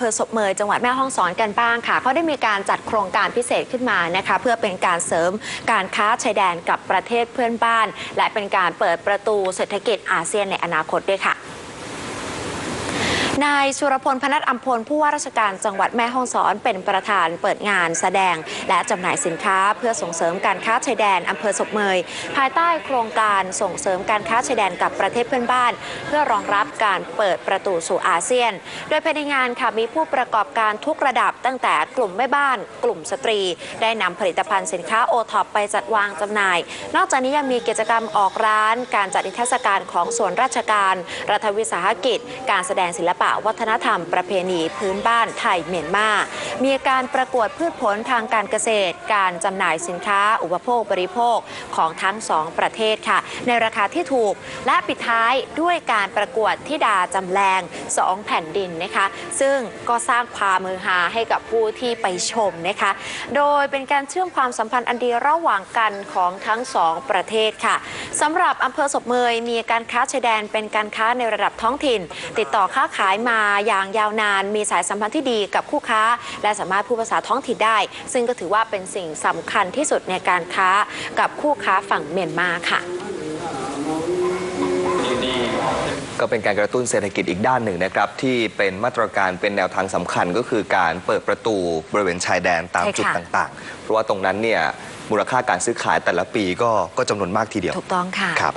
ภอศพเมยจังหวัดแม่ฮ่องสอนกันบ้างค่ะเขาได้มีการจัดโครงการพิเศษขึ้นมานะคะเพื่อเป็นการเสริมการค้าชายแดนกับประเทศเพื่อนบ้าน และเป็นการเปิดประตูเศรษฐกิจอาเซียนในอนาคตด้วยค่ะ นายสุรพลพนัทอัมพลผู้ว่าราชการจังหวัดแม่ฮ่องสอนเป็นประธานเปิดงานแสดง และจำหน่ายสินค้าเพื่อส่งเสริมการค้าชายแดนอำเภอศพเมย ภายใต้โครงการส่งเสริมการค้าชายแดนกับประเทศเพื่อนบ้าน เพื่อรองรับการเปิดประตูสู่อาเซียน โดยภายในงานค่ะมีผู้ประกอบการทุกระดับตั้งแต่กลุ่มแม่บ้าน กลุ่มสตรี ได้นำผลิตภัณฑ์สินค้าโอท็อปไปจัดวางจำหน่าย นอกจากนี้ยังมีกิจกรรมออกร้าน การจัดนิทรรศการของส่วนราชการ รัฐวิสาหกิจ การแสดงศิลปะวัฒนธรรมประเพณีพื้นบ้านไทยเมียนมา มีการประกวดพืชผลทางการเกษตร การจำหน่ายสินค้า อุปโภคบริโภคของทั้งสองประเทศค่ะ ในราคาที่ถูกและปิดท้ายด้วยการประกวดทิดาจำแรงสองแผ่นดินนะคะ ซึ่งก็สร้างความมือฮาให้กับผู้ที่ไปชมนะคะ โดยเป็นการเชื่อมความสัมพันธ์อันดีระหว่างกันของทั้งสองประเทศค่ะสำหรับอำเภอศพเมยมีการค้าชายแดนเป็นการค้าในระดับท้องถิ่น ติดต่อค้าขายมาอย่างยาวนาน มีสายสัมพันธ์ที่ดีกับคู่ค้า และสามารถพูดภาษาท้องถิ่นได้ ซึ่งก็ถือว่าเป็นสิ่งสำคัญที่สุดในการค้ากับคู่ค้าฝั่งเมียนมาค่ะก็เป็นการกระตุ้นเศรษฐกิจอีกด้านหนึ่งนะครับ ที่เป็นมาตรการเป็นแนวทางสำคัญก็คือการเปิดประตูบริเวณชายแดนตามใช่ค่ะจุดต่างๆ เพราะว่าตรงนั้นเนี่ยมูลค่าการซื้อขายแต่ละปีก็ก็จำนวนมากทีเดียว ถูกต้องค่ะครับ